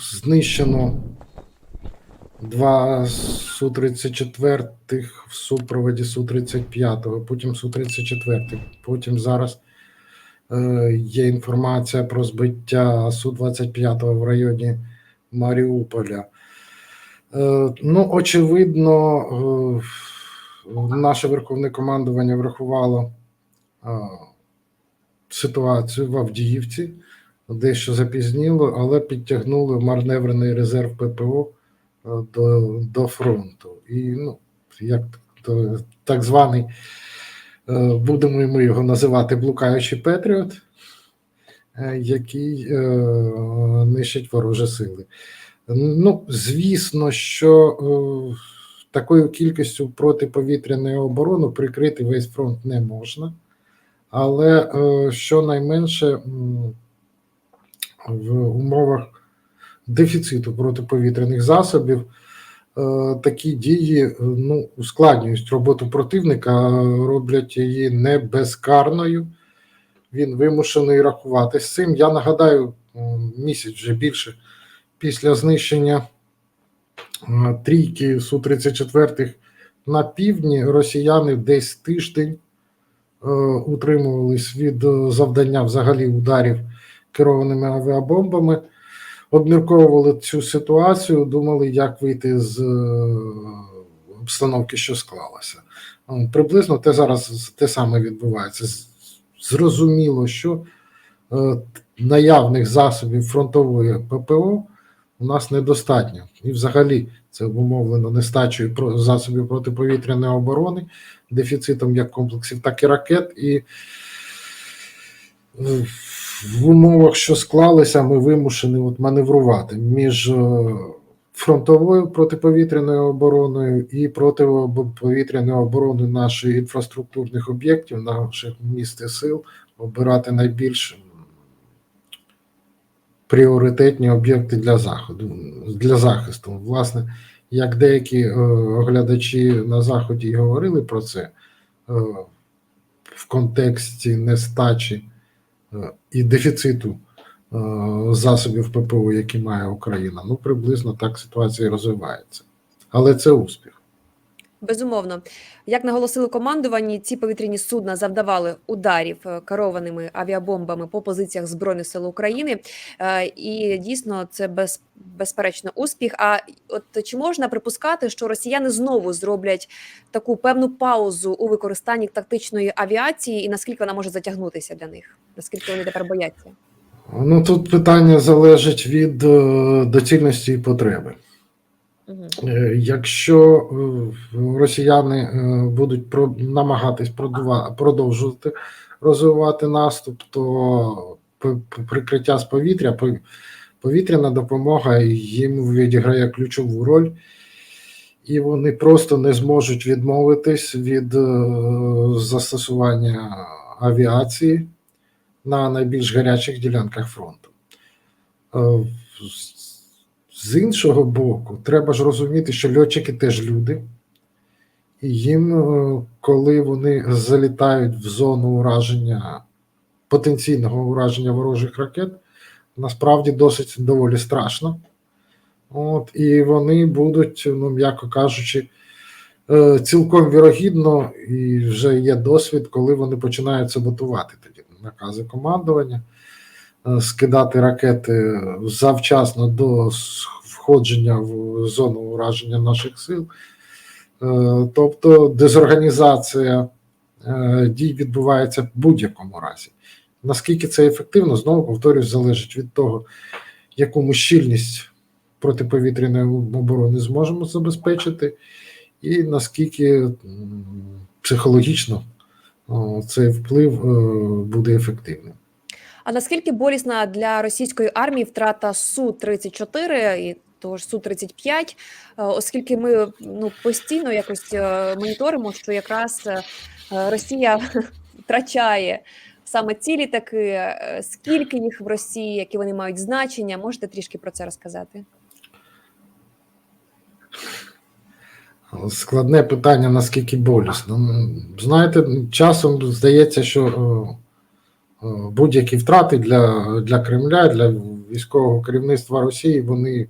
знищено. Два Су-34 в супроводі Су-35, потім Су-34, потім зараз е, є інформація про збиття Су-25 в районі Маріуполя. Е, ну, очевидно, е, наше верховне командування врахувало е, ситуацію в Авдіївці, дещо запізніло, але підтягнули маневрений резерв ППО е, до, до фронту. І ну, як то, так званий, е, будемо ми його називати блукаючий Петріот, е, який нищить ворожі сили. Ну, звісно, що такою кількістю протиповітряної оборони прикрити весь фронт не можна, але щонайменше в умовах дефіциту протиповітряних засобів е, такі дії е, ну, ускладнюють роботу противника, роблять її не безкарною. Він вимушений рахуватися з цим. Я нагадаю, місяць вже більше після знищення е, трійки Су-34 на півдні росіяни десь тиждень утримувались від завдання взагалі ударів керованими авіабомбами, обмірковували цю ситуацію, думали, як вийти з е, обстановки, що склалася. Е, Приблизно те зараз те саме відбувається. Зрозуміло, що е, наявних засобів фронтової ППО у нас недостатньо. І взагалі це обумовлено нестачею засобів протиповітряної оборони, дефіцитом як комплексів, так і ракет. І в умовах, що склалися, ми вимушені от маневрувати між е, фронтовою протиповітряною обороною і протиповітряною обороною наших інфраструктурних об'єктів, наших міст і сил, обирати найбільш пріоритетні об'єкти для заходу для захисту. Власне, як деякі е, оглядачі на заході говорили про це е, в контексті нестачі і дефіциту е, засобів ППО, які має Україна, ну приблизно так ситуація і розвивається. Але це успіх. Безумовно, як наголосили командувані, ці повітряні судна завдавали ударів е, керованими авіабомбами по позиціях збройних сил України, Е, і дійсно це без, безперечно успіх. А от чи можна припускати, що росіяни знову зроблять таку певну паузу у використанні тактичної авіації, і наскільки вона може затягнутися для них? Наскільки вони тепер бояться? Ну тут питання залежить від е, доцільності і потреби. Е, Якщо е, росіяни е, будуть намагатись продовжувати розвивати наступ, то прикриття з повітря, повітряна допомога їм відіграє ключову роль, і вони просто не зможуть відмовитись від застосування авіації на найбільш гарячих ділянках фронту. З- іншого боку, треба ж розуміти, що льотчики теж люди, і їм, е, коли вони залітають в зону ураження, потенційного ураження ворожих ракет, насправді досить доволі страшно. От, і вони будуть, ну, м'яко кажучи, е, цілком вірогідно, і вже є досвід, коли вони починають саботувати тоді накази командування скидати ракети завчасно до входження в зону ураження наших сил. Е, Тобто дезорганізація е, дій відбувається в будь-якому разі. Наскільки це ефективно, знову повторюсь, залежить від того, яку ми щільність протиповітряної оборони зможемо забезпечити, і наскільки психологічно цей вплив е, буде ефективним. А наскільки болісна для російської армії втрата су 34 і того ж су 35 е, оскільки ми ну постійно якось е, моніторимо, що якраз е, Росія втрачає саме ці літаки, скільки їх в Росії, які вони мають значення, можете трішки про це розказати? Складне питання, наскільки болісно. Знаєте, часом здається, що будь-які втрати для, для Кремля, для військового керівництва Росії вони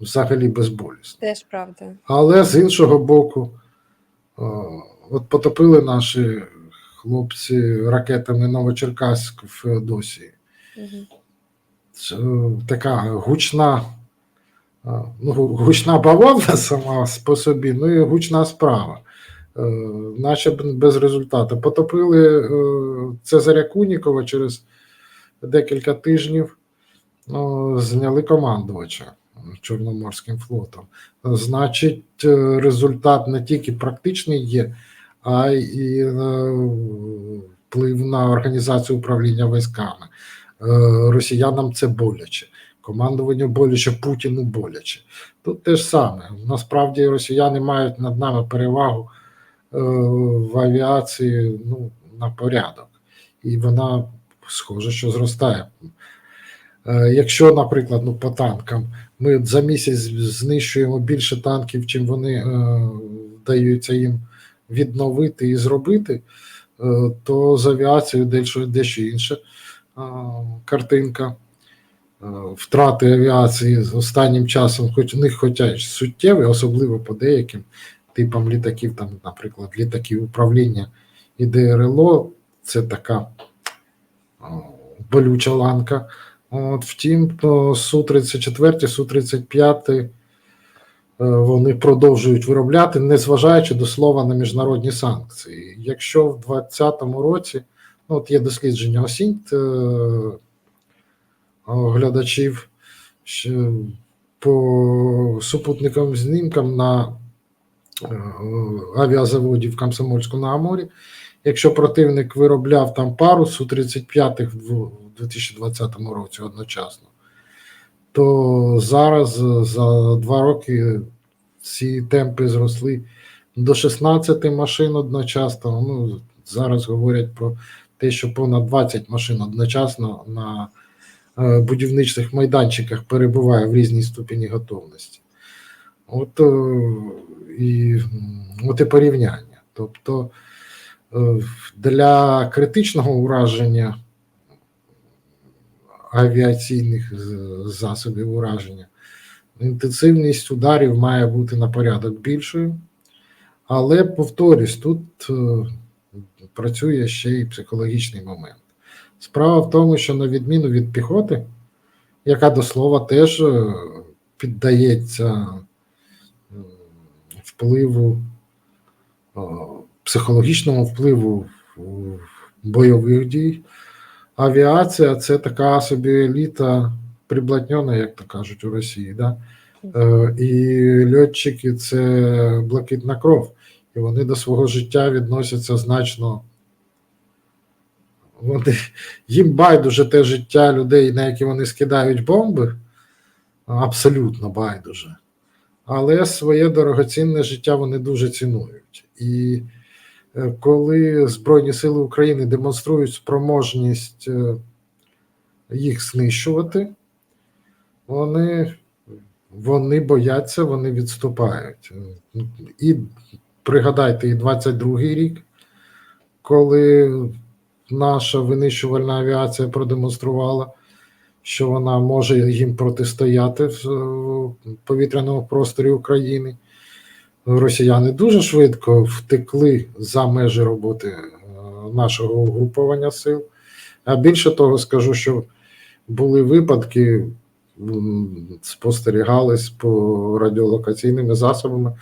взагалі безболісні. Теж правда. Але з іншого боку, е, от потопили наші хлопці ракетами Новочеркаськ в Феодосії. Угу. Е, така гучна, е, ну, гучна бавовна сама по собі, ну і гучна справа. Е, Наче без результату. Потопили е, Цезаря Кунікова через декілька тижнів, ну, зняли командувача Чорноморським флотом. Значить, е, результат не тільки практичний є, а й е, вплив на організацію управління військами. Е, Росіянам це боляче. Командуванню боляче, Путіну боляче. Тут те ж саме. Насправді росіяни мають над нами перевагу е, в авіації ну, на порядок. І вона схоже, що зростає. Е, Якщо, наприклад, ну, по танкам ми за місяць знищуємо більше танків, чим вони е, вдаються їм відновити і зробити, е, то з авіацією дещо, дещо інша е, картинка. Е, Втрати авіації з останнім часом, хоч у них хоча суттєві, особливо по деяким типам літаків, там, наприклад, літаків управління і ДРЛО, це така болюча ланка. От, втім, Су-34, Су-35 е, вони продовжують виробляти, незважаючи до слова на міжнародні санкції. Якщо в 2020 році, ну, от є дослідження осінь е, глядачів по супутниковим знімкам на е, авіазаводі в Комсомольську на Амурі, якщо противник виробляв там пару Су-35 в 2020 році одночасно, то зараз е, за два роки ці темпи зросли до 16 машин одночасно. Ну, зараз говорять про те, що понад 20 машин одночасно на е, будівничних майданчиках перебуває в різній ступені готовності. От, е, і, от і порівняння. Тобто е, для критичного ураження авіаційних засобів ураження інтенсивність ударів має бути на порядок більшою. Але повторюсь, тут е, працює ще й психологічний момент. Справа в тому, що на відміну від піхоти, яка до слова теж піддається впливу, психологічному впливу бойових дій, авіація це така собі еліта приблотньона, як то кажуть у Росії. Да? Е, І льотчики це блакитна кров, і вони до свого життя відносяться значно. Вони, їм байдуже те життя людей, на які вони скидають бомби, абсолютно байдуже. Але своє дорогоцінне життя вони дуже цінують. І е, коли Збройні Сили України демонструють спроможність е, їх знищувати, вони вони бояться, вони відступають. І пригадайте, і 22-й рік, коли наша винищувальна авіація продемонструвала, що вона може їм протистояти в повітряному просторі України. Росіяни дуже швидко втекли за межі роботи е, нашого угруповання сил. А більше того, скажу, що були випадки, спостерігались по радіолокаційними засобами,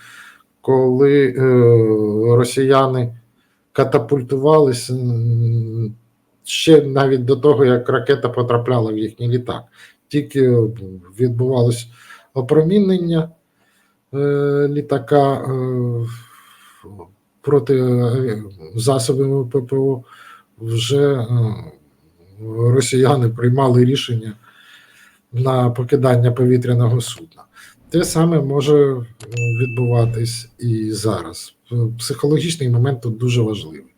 коли е, росіяни катапультувалися ще навіть до того, як ракета потрапляла в їхній літак. Тільки відбувалось опромінення е, літака е, проти е, засобами ППО, вже е, росіяни приймали рішення на покидання повітряного судна. Те саме може е, відбуватись і зараз. Психологічний момент тут дуже важливий.